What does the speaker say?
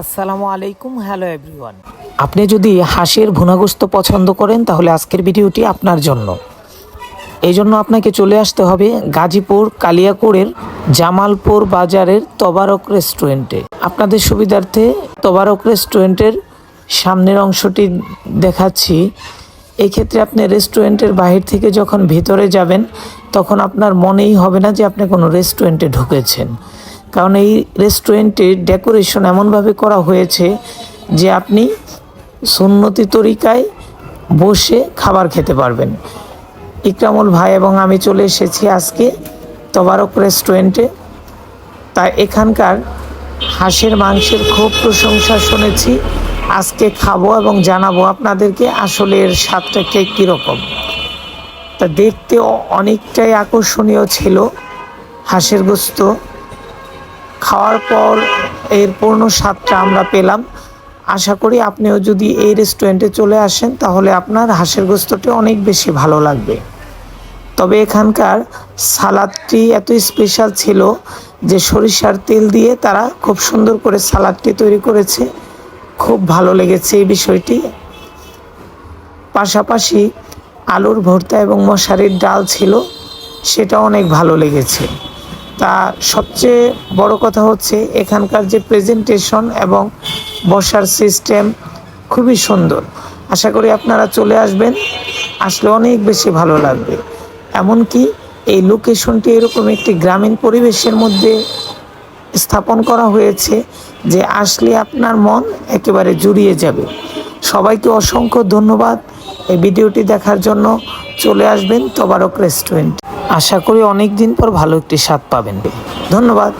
আসসালামু আলাইকুম, hello everyone. আপনি যদি হাঁসের ভুনাগোস্ত পছন্দ করেন, তাহলে আজকের ভিডিওটি আপনার জন্য। এই জন্য আপনাকে চলে আসতে হবে গাজীপুর কালিয়াকোড়ের জামালপুর বাজারের তবারক রেস্টুরেন্টে। আপনাদের সুবিধার্থে তবারক রেস্টুরেন্টের সামনের অংশটি দেখাচ্ছি। এই ক্ষেত্রে আপনি রেস্টুরেন্টের বাহির থেকে যখন ভেতরে যাবেন, তখন আপনার মনেই হবে না যে আপনি কোনো রেস্টুরেন্টে ঢুকেছেন। কারণ এই রেস্টুরেন্টের ডেকোরেশন এমনভাবে করা হয়েছে যে আপনি সুন্নতি তরিকায় বসে খাবার খেতে পারবেন। ইকরামুল ভাই এবং আমি চলে এসেছি আজকে তবারক রেস্টুরেন্টে তা এখানকার হাঁসের, মাংসের খুব প্রশংসা শুনেছি। আজকে খাব এবং জানাব আপনাদেরকে আসলে এর স্বাদটা কে কীরকম। তা দেখতে অনেকটাই আকর্ষণীয় ছিল হাঁসের গোস্ত। খাওয়ার পর এর পূর্ণ স্বাদটা আমরা পেলাম। আশা করি আপনিও যদি এই রেস্টুরেন্টে চলে আসেন, তাহলে আপনার হাঁসের গোস্তটি অনেক বেশি ভালো লাগবে। তবে এখানকার সালাদটি এত স্পেশাল ছিল যে সরিষার তেল দিয়ে তারা খুব সুন্দর করে সালাদটি তৈরি করেছে। খুব ভালো লেগেছে এই বিষয়টি। পাশাপাশি আলুর ভর্তা এবং মশারির ডাল ছিল সেটা অনেক ভালো লেগেছে। তা সবচেয়ে বড় কথা হচ্ছে এখানকার যে প্রেজেন্টেশন এবং বসার সিস্টেম খুবই সুন্দর। আশা করি আপনারা চলে আসবেন, আসলে অনেক বেশি ভালো লাগবে। এমনকি এই লোকেশনটি এরকম একটি গ্রামীণ পরিবেশের মধ্যে স্থাপন করা হয়েছে যে আসলে আপনার মন একেবারে জুড়িয়ে যাবে। সবাইকে অসংখ্য ধন্যবাদ। এই ভিডিওটি দেখার জন্য চলে আসবেন তবারক রেস্টুরেন্ট। আশা করি অনেক দিন পর ভালো একটি স্বাদ পাবেন। ধন্যবাদ।